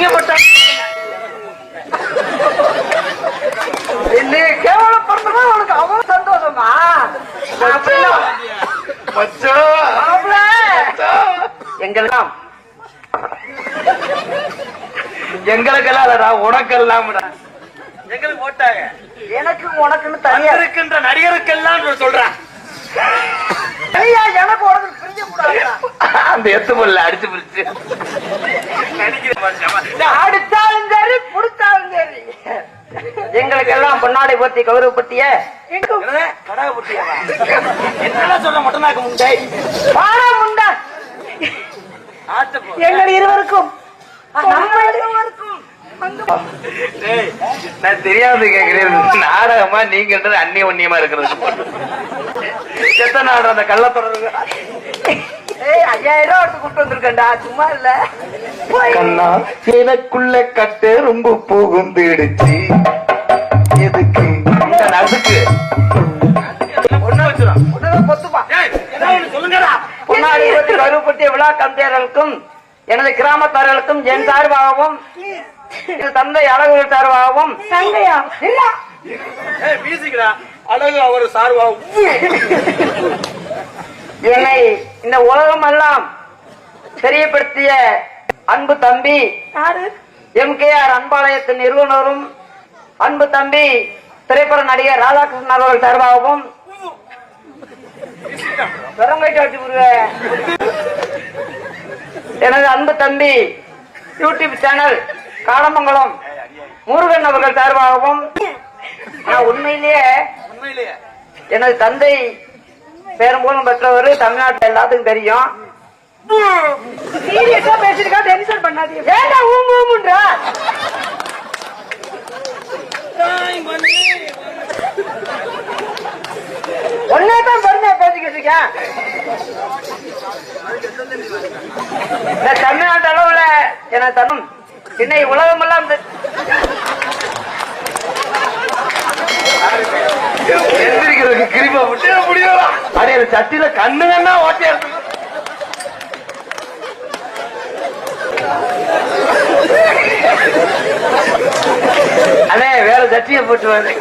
அசிங்கப்பட்டான் என்னை கேவலப்படுத்தமா உனக்கு அவ்வளவு சந்தோஷமா? எங்களுக்கெல்லாம் இல்லடா உனக்கெல்லாம்டா எங்களுக்கு போட்டாங்க எனக்கு உனக்குன்னு தனியா. இருக்கின்ற நடிகருக்கெல்லாம் சொல்றேன். எனக்கு உனக்கு பிரிய கூடாது அந்த எத்து பொருள் அடிச்சு பிடிச்சு அடிச்சாலும் சரி புடிச்சாலும் சரி. எங்களுக்கு எல்லாம் பொன்னாடை போத்தி கௌரவப்பட்டிய புட்டியாவா? என்னடா சொல்ல மொட்டனாக்க முண்டை. எங்கள் இருவருக்கும். நான் தெரியாது கேக்குறேன். நாடகமா நீங்கன்றது அந்நிய உன்னியமா இருக்கிறது. எத்தனை நாடு அந்த கள்ளத்தொடர்பு ஐயாயிரம் ரூபா எடுத்து கூட்டு வந்திருக்கேன்டா. சும்மா இல்ல. கண்ணா எனக்குள்ள கட்ட ரொம்ப புகுந்துடுச்சு. எதுக்கு? அதுக்கு ஒண்ணு வச்சிடும் உடனே பொத்துப்பா. சொல்லுங்கடா. பொன்னாடி போத்தி கௌரவப்பட்டிய விழா கம்பியர்களுக்கும் எனது கிராமத்தார்களுக்கும் என் சார்பாகவும் என் தந்தை அழகுகள் சார்பாகவும். தங்கையா? இல்ல. ஏய் வீசிக்கிறா. அழகு அவர் சார்வா என்னை இந்த உலகம் எல்லாம் தெரியப்படுத்திய அன்பு தம்பி எம் கே ஆர் அன்பாலயத்தின் நிறுவனரும் அன்பு தம்பி திரைப்பட நடிகர் ராதாகிருஷ்ணன் அவர்கள் சார்பாகவும். எனது அன்பு தம்பி யூடியூப் சேனல் காலமங்கலம் முருகன் அவர்கள் சார்பாகவும் நான் உண்மையிலேயே உண்மையிலேயே எனது தந்தை பெரும்போலும் பெற்றவர் தமிழ்நாட்டுல எல்லாத்துக்கும் தெரியும். சீரியஸா பேசிருக்கா டென்ஷன் பண்ணாதீங்க. ஏண்டா ஊம்பு ஊம்புன்றா ஒன்னேதான் பெருமையா பேசிக்கிட்டு இருக்கேன். இந்த தமிழ்நாட்டு அளவுல என தன்னும் இன்னை உலகமெல்லாம் தெ- எந்திரிக்கிறதுக்கு கிருப்பா விட்டு முடியும். அடே அந்த சட்டியில கண்ணு கண்ணா ஓட்டியா இருக்கு அண்ணே வேற சட்டியை போட்டு வந்து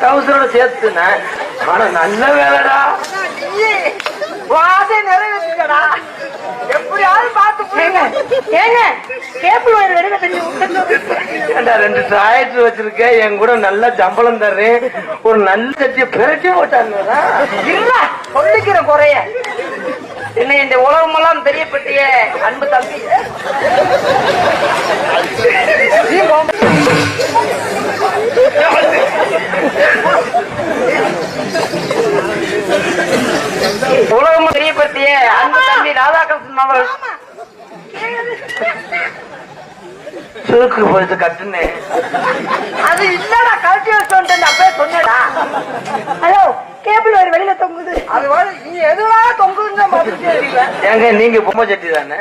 தௌசரோட சேர்த்துண்ணே ஆனா நல்ல வேலைடா. வாசை நிறைவேற்றுக்கடா எப்படியாவது பார்த்து ஏங்க. கேபிள் வயர் வெறுங்க தெரியும் ஏண்டா ரெண்டு டிராயர் வச்சிருக்கேன் என் கூட நல்ல சம்பளம் தர்றேன் ஒரு நல்ல சட்டியை பிரட்டி போட்டாங்க இல்ல சொல்லிக்கிற குறைய. என்னை இந்த உலகமெல்லாம் தெரியப்பட்டிய அன்பு தம்பி. உலகம் தெரியப்படுத்திய அன்பு தம்பி ராதாகிருஷ்ணன் அவர்கள். சுருக்கு போயிட்டு கட்டுனேன் அது இல்லடா கழட்டி வச்சு வந்துட்டேன் அப்பவே சொன்னடா. ஹலோ கேபிள் வயர் வெளியில தொங்குது. அது நீ எதுவா தொங்குதுன்னு பார்த்துட்டே தெரியல ஏங்க நீங்க பொம்மை சட்டி தானே?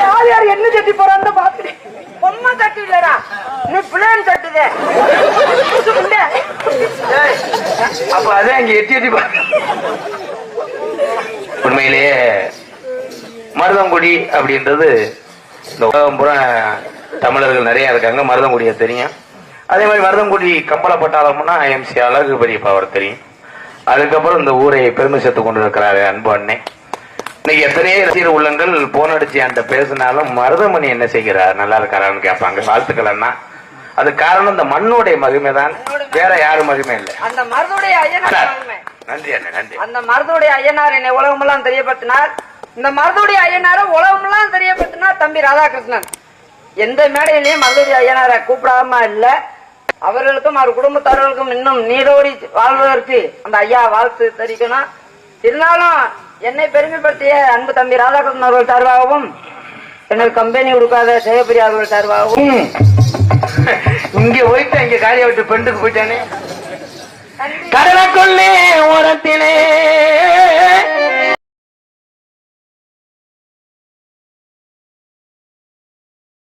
யார் யார் என்ன சட்டி போறான்னு பாத்துட்டு பொம்மை சட்டி இல்லடா. நீ பிளேன் சட்டுதே. அப்ப அதே இங்க எட்டி எட்டி பாரு உண்மையிலேயே மருதங்குடி அப்படின்றது இந்த உலகம் பூரா தமிழர்கள் நிறைய இருக்காங்க. மருதங்குடியை தெரியும். அதே மாதிரி மருதங்குடி கம்பள பட்டாளம்னா எம்சி அழகு பெரியப்பா அவர் தெரியும். அதுக்கப்புறம் இந்த ஊரை பெருமை சேர்த்து கொண்டு இருக்கிறாரு அன்பு அண்ணன் இன்னைக்கு எத்தனையோ ரசிகர் உள்ளங்கள் போன் அடிச்சு அந்த பேசினாலும் மருதமணி என்ன செய்கிறார்? நல்லா இருக்காரான்னு கேட்பாங்க. வாழ்த்துக்கள் அண்ணா. அது காரணம் இந்த மண்ணுடைய மகிமை தான் வேற யாரும் மகிமை இல்லை. அந்த மருதுடைய ஐயனார். நன்றி அண்ணா நன்றி. அந்த மருதுடைய ஐயனார் என்னை உலகமெல்லாம் தெரியப்படுத்தினார். இந்த மருதுடைய ஐயனார உலகமெல்லாம் தெரியப்படுத்தினார் தம்பி ராதாகிருஷ்ணன். எந்த மேடையிலையும் மருதுடைய ஐயனாரை கூப்பிடாம இல்ல. அவர்களுக்கும் அவர் குடும்பத்தார்களுக்கும் இன்னும் நீடோடி வாழ்வதற்கு அந்த ஐயா வாழ்த்து தெரிவிக்கணும். இருந்தாலும் என்னை பெருமைப்படுத்திய அன்பு தம்பி ராதாகிருஷ்ணன் அவர்கள் சார்பாகவும் எனக்கு கம்பெனி கொடுக்காத சேகப்பிரியா அவர்கள் சார்பாகவும். இங்க போயிட்டு இங்க காலியை விட்டு பெண்டுக்கு போயிட்டானே. கடலக்குள்ளே ஓரத்திலே.